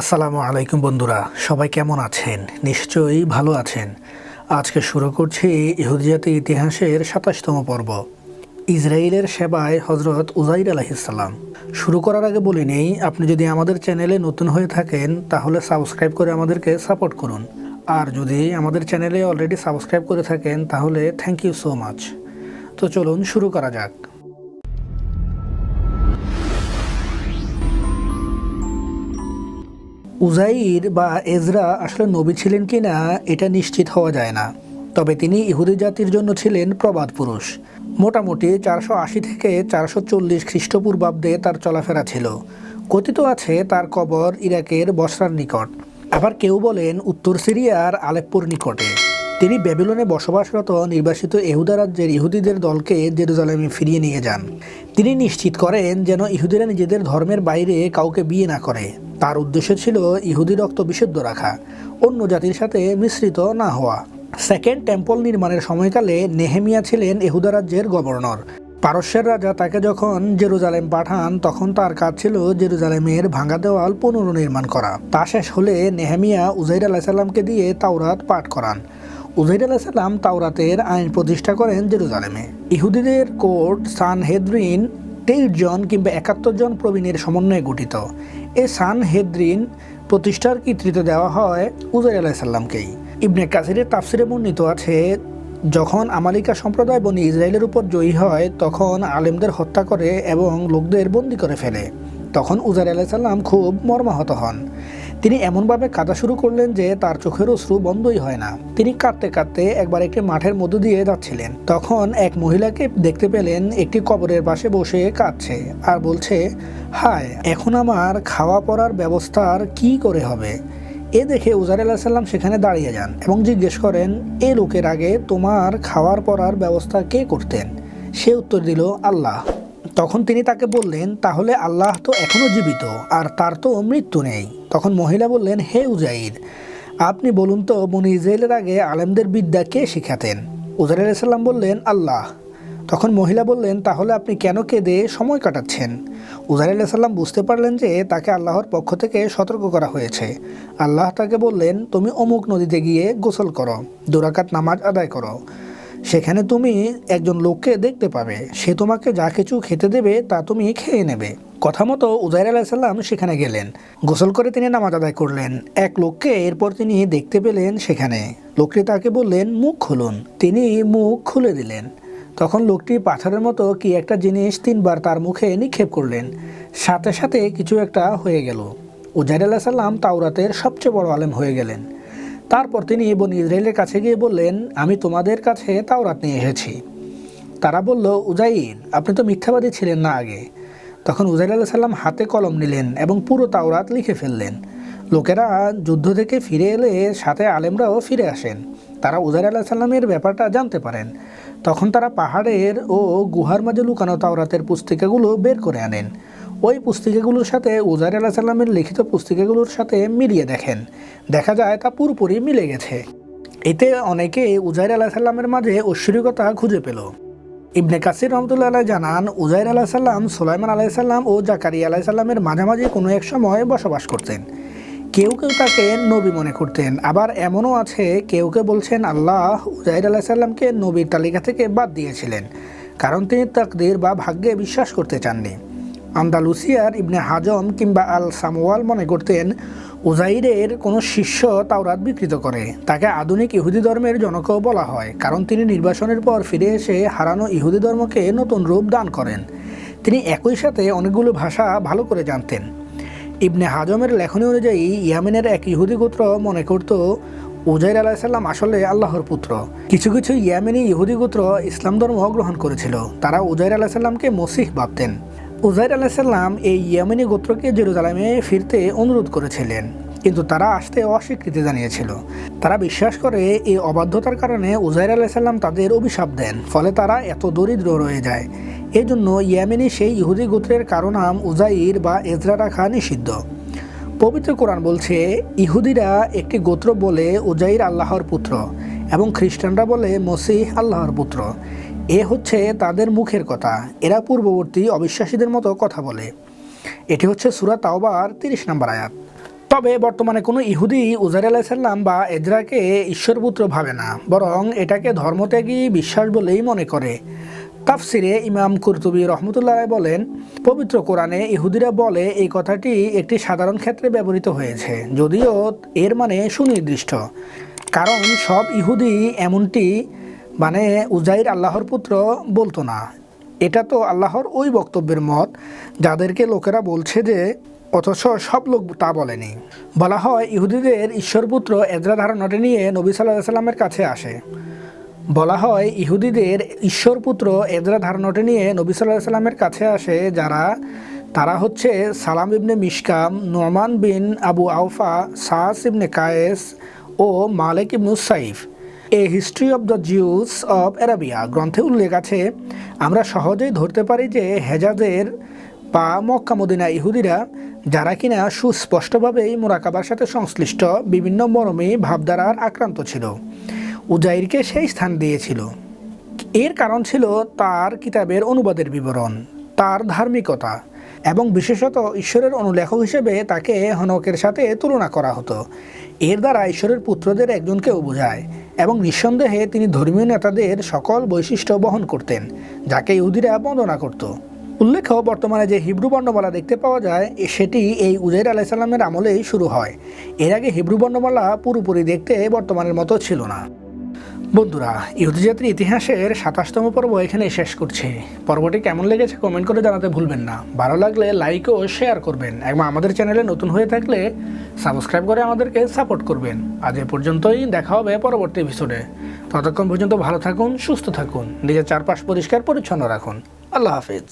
আসসালামু আলাইকুম বন্ধুরা, সবাই কেমন আছেন? নিশ্চয়ই ভালো আছেন। আজকে শুরু করছি ইহুদি জাতির ইতিহাসের সাতাশতম পর্ব। ইসরায়েলের সেবায় হজরত উজাইর আলাহিসাল্লাম শুরু করার আগে বলে নেই, আপনি যদি আমাদের চ্যানেলে নতুন হয়ে থাকেন, তাহলে সাবস্ক্রাইব করে আমাদেরকে সাপোর্ট করুন। আর যদি আমাদের চ্যানেলে অলরেডি সাবস্ক্রাইব করে থাকেন, তাহলে থ্যাংক ইউ সো মাচ। তো চলুন শুরু করা যাক। উজাইর বা এজরা আসলে নবী ছিলেন কি না, এটা নিশ্চিত হওয়া যায় না। তবে তিনি ইহুদি জাতির জন্য ছিলেন প্রবাদ পুরুষ। মোটামুটি চারশো আশি থেকে চারশো চল্লিশ খ্রিস্টপূর্বাব্দে তার চলাফেরা ছিল। কথিত আছে তার কবর ইরাকের বসরার নিকট। আবার কেউ বলেন উত্তর সিরিয়ার আলেপ্পুর নিকটে। তিনি ব্যাবিলনে বসবাসরত নির্বাসিত এহুদা রাজ্যের ইহুদিদের দলকে জেরুজালেমে ফিরিয়ে নিয়ে যান। তিনি নিশ্চিত করেন যেন ইহুদিরা নিজেদের ধর্মের বাইরে কাউকে বিয়ে না করে। তার উদ্দেশ্য ছিল ইহুদি রক্ত বিশুদ্ধ রাখা, অন্য জাতির সাথে মিশ্রিত না হওয়া। সেকেন্ড টেম্পল নির্মাণের সময়কালে নেহেমিয়া ছিলেন এহুদা রাজ্যের গভর্নর। পারস্যের রাজা তাকে যখন জেরুজালেম পাঠান, তখন তার কাজ ছিল জেরুজালেমের ভাঙা দেওয়াল পুনর্নির্মাণ করা। তা শেষ হলে নেহেমিয়া উজাইর আলাহিসাল্লামকে দিয়ে তাওরাত পাঠ করান। উজাইর আলাহিসাল্লাম তাওরাতের আইন প্রতিষ্ঠা করেন জেরুজালেমে। ইহুদিদের কোর্ট সান হেদ্রিন তেইশ জন কিংবা একাত্তর জন প্রবীণের সমন্বয়ে গঠিত। এ সান হেদ্রিন প্রতিষ্ঠার কৃতিত্ব দেওয়া হয় উজাইর আলাহিসাল্লামকেই ইবনে কাসিরের তাফসিরে বর্ণিত আছে, যখন আমালিকা সম্প্রদায় বনি ইসরায়েলের উপর জয়ী হয়, তখন আলেমদের হত্যা করে এবং লোকদের বন্দি করে ফেলে। তখন উজার আলাইসাল্লাম খুব মর্মাহত হন। তিনি এমনভাবে কাঁদা শুরু করলেন যে তার চোখের অশ্রু বন্ধই হয় না। তিনি কাঁদতে কাঁদতে একবার একটি মাঠের মধ্য দিয়ে যাচ্ছিলেন। তখন এক মহিলাকে দেখতে পেলেন, একটি কবরের পাশে বসে কাঁদছে আর বলছে, হায়, এখন আমার খাওয়া পড়ার ব্যবস্থার কি করে হবে? এ দেখে উজার আলাহিসাল্লাম সেখানে দাঁড়িয়ে যান এবং জিজ্ঞেস করেন, এ লোকের আগে তোমার খাওয়ার পরার ব্যবস্থা কে করতেন? সে উত্তর দিল, আল্লাহ। তখন তিনি তাকে বললেন, তাহলে আল্লাহ তো এখনও জীবিত, আর তার তো মৃত্যু নেই। তখন মহিলা বললেন, হে উজাইর, আপনি বলুন তো, বনি ইসরায়েলের আগে আলেমদের বিদ্যা কে শিখাতেন? উজার আলাইসাল্লাম বললেন, আল্লাহ। তখন মহিলা বললেন, তাহলে আপনি কেন কেঁদে সময় কাটাচ্ছেন? উজার আল্লাহ সাল্লাম বুঝতে পারলেন যে তাকে আল্লাহর পক্ষ থেকে সতর্ক করা হয়েছে। আল্লাহ তাকে বললেন, তুমি অমুক নদীতে গিয়ে গোসল করো, দুরাকাত নামাজ আদায় করো। সেখানে তুমি একজন লোককে দেখতে পাবে। সে তোমাকে যা কিছু খেতে দেবে, তা তুমি খেয়ে নেবে। কথা মতো উজাইর আলাহিসাল্লাম সেখানে গেলেন। গোসল করে তিনি নামাজ আদায় করলেন। এক লোককে এরপর তিনি দেখতে পেলেন সেখানে। লোকটি তাকে বললেন, মুখ খুলুন। তিনি মুখ খুলে দিলেন। তখন লোকটি পাথরের মতো কি একটা জিনিস তিনবার তার মুখে নিক্ষেপ করলেন। সাথে সাথে কিছু একটা হয়ে গেল। উজাইর আল্লাহ সাল্লাম তাওরাতের সবচেয়ে বড় আলেম হয়ে গেলেন। তারপর তিনি বনি ইসরায়েলের কাছে গিয়ে বললেন, আমি তোমাদের কাছে তাওরাত নিয়ে এসেছি। তারা বলল উজাইন আপনি তো মিথ্যাবাদী ছিলেন না আগে। তখন উজাইর আল্লাহ সাল্লাম হাতে কলম নিলেন এবং পুরো তাওরাত লিখে ফেললেন। লোকেরা যুদ্ধ থেকে ফিরে এলে সাথে আলেমরাও ফিরে আসেন। তারা উজাইর আল্লাহ সাল্লামের ব্যাপারটা জানতে পারেন। তখন তারা পাহাড়ের ও গুহার মাঝে লুকানো তাওরাতের পুস্তিকাগুলো বের করে আনেন। ওই পুস্তিকাগুলোর সাথে উজাইর আল্লাহ সাল্লামের লিখিত পুস্তিকাগুলোর সাথে মিলিয়ে দেখেন। দেখা যায় তা পুরোপুরি মিলে গেছে। এতে অনেকে উজাইর আল্লাহ সাল্লামের মাঝে ঐশ্বরিকতা খুঁজে পেল। ইবনে কাসির রহমতুল্লাহ আলাহ জানান, উজাইর আলাহ সাল্লাম সোলাইমান আলাহ সাল্লাম ও জাকারিয়া আলাহ সাল্লামের মাঝামাঝি কোনো এক সময় বসবাস করতেন। কেউ কেউ তাকে নবী মনে করতেন। আবার এমনও আছে, কেউ কেউ বলছেন আল্লাহ উজাইর আলাহ সাল্লামকে নবীর তালিকা থেকে বাদ দিয়েছিলেন। কারণ তিনি তাকদের বা ভাগ্যে বিশ্বাস করতে চাননি। আন্দালুসিয়ার ইবনে হাজম কিংবা আল সামওয়াল মনে করতেন, উজাইরের কোনো শিষ্য তাওরাত বিকৃত করে। তাকে আধুনিক ইহুদি ধর্মের জনকও বলা হয়, কারণ তিনি নির্বাসনের পর ফিরে এসে হারানো ইহুদি ধর্মকে নতুন রূপ দান করেন। তিনি একই সাথে অনেকগুলো ভাষা ভালো করে জানতেন। ইবনে হাজমের লেখনী অনুযায়ী, ইয়ামেনের এক ইহুদি গোত্র মনে করত, উজাইর আলাহিসাল্লাম আসলে আল্লাহর পুত্র। কিছু কিছু ইয়ামেনি ইহুদি গোত্র ইসলাম ধর্ম গ্রহণ করেছিল। তারা উজাইর আলাহিসাল্লামকে মসিহ ভাবতেন। উজাইর আলাহিসাল্লাম এই ইয়ামেনি গোত্রকে জেরুজালামে ফিরতে অনুরোধ করেছিলেন, কিন্তু তারা আসতে অস্বীকৃতি জানিয়েছিল। তারা বিশ্বাস করে এই অবাধ্যতার কারণে উজাইর আলাহিসাল্লাম তাদের অভিশাপ দেন, ফলে তারা এত দরিদ্র রয়ে যায়। এই জন্য ইয়েমেনি সেই ইহুদি গোত্রের কারও নাম উজাইর বা এজরা রাখা নিষিদ্ধ। পবিত্র কোরআন বলছে, ইহুদিরা একটি গোত্র বলে উজাইর আল্লাহর পুত্র এবং খ্রিস্টানরা বলে মসিহ আল্লাহর পুত্র। এ হচ্ছে তাদের মুখের কথা। এরা পূর্ববর্তী অবিশ্বাসীদের মতো কথা বলে। এটি হচ্ছে সুরা তাওবার তিরিশ নম্বর আয়াত। তবে বর্তমানে কোনো ইহুদি উজার আলাইসাল্লাম বা এজরাকে ঈশ্বরপুত্র ভাবে না, বরং এটাকে ধর্মত্যাগী বিশ্বাস বলেই মনে করে। তাফসিরে ইমাম কুরতুবি রহমতুল্লাহ বলেন, পবিত্র কোরআনে ইহুদিরা বলে এই কথাটি একটি সাধারণ ক্ষেত্রে ব্যবহৃত হয়েছে, যদিও এর মানে সুনির্দিষ্ট। কারণ সব ইহুদি এমনটি মানে উজাইর আল্লাহর পুত্র বলতো না। এটা তো আল্লাহর ওই বক্তব্যের মত, যাদেরকে লোকেরা বলছে যে, অথচ সব লোক তা বলেনি। বলা হয় ইহুদিদের ঈশ্বরপুত্র এজরা ধারণাটি নিয়ে নবী সাল্লাহ সাল্লামের কাছে আসে। বলা হয় ইহুদিদের ঈশ্বরপুত্র এজরা ধারণাটি নিয়ে নবী সাল্লাহ সাল্লামের কাছে আসে যারা, তারা হচ্ছে Salam ibn Mishkam, Noman bin Abu Aufa Sas ibn Qais O Malik ibn Saif. A history of the Jews of Arabia গ্রন্থে উল্লেখ আছে, আমরা সহজেই ধরতে পারি যে হেজাজের বা মক্কা মদিনা ইহুদিরা, যারা কিনা সুস্পষ্টভাবেই মোরাকাবার সাথে সংশ্লিষ্ট, বিভিন্ন মরমে ভাবধারার আক্রান্ত ছিল। উজাইরকে সেই স্থান দিয়েছিল। এর কারণ ছিল তার কিতাবের অনুবাদের বিবরণ, তার ধার্মিকতা। এবং বিশেষত ঈশ্বরের অনুলেখক হিসেবে তাকে হনকের সাথে তুলনা করা হতো। এর দ্বারা ঈশ্বরের পুত্রদের একজনকেও বোঝায় এবং নিঃসন্দেহে তিনি ধর্মীয় নেতাদের সকল বৈশিষ্ট্য বহন করতেন, যাকে ইহুদিরা বন্দনা করত। উল্লেখ্য, বর্তমানে যে হিব্রু বর্ণমালা দেখতে পাওয়া যায় সেটি এই উজাইর আলাইসাল্লামের আমলেই শুরু হয়। এর আগে হিব্রু বর্ণমালা পুরোপুরি দেখতে বর্তমানের মতো ছিল না। বন্ধুরা ইহুদি জাতির ইতিহাসের সাতাশতম পর্ব এখানে শেষ করছি। পর্বটি কেমন লেগেছে কমেন্ট করে জানাতে ভুলবেন না। ভালো লাগলে লাইক ও শেয়ার করবেন। এবং আমাদের চ্যানেলে নতুন হয়ে থাকলে সাবস্ক্রাইব করে আমাদেরকে সাপোর্ট করবেন। আজ এ পর্যন্তই, দেখা হবে পরবর্তী এপিসোডে ততক্ষণ পর্যন্ত ভালো থাকুন, সুস্থ থাকুন। নিজের চারপাশ পরিষ্কার পরিচ্ছন্ন রাখুন। আল্লাহ হাফিজ।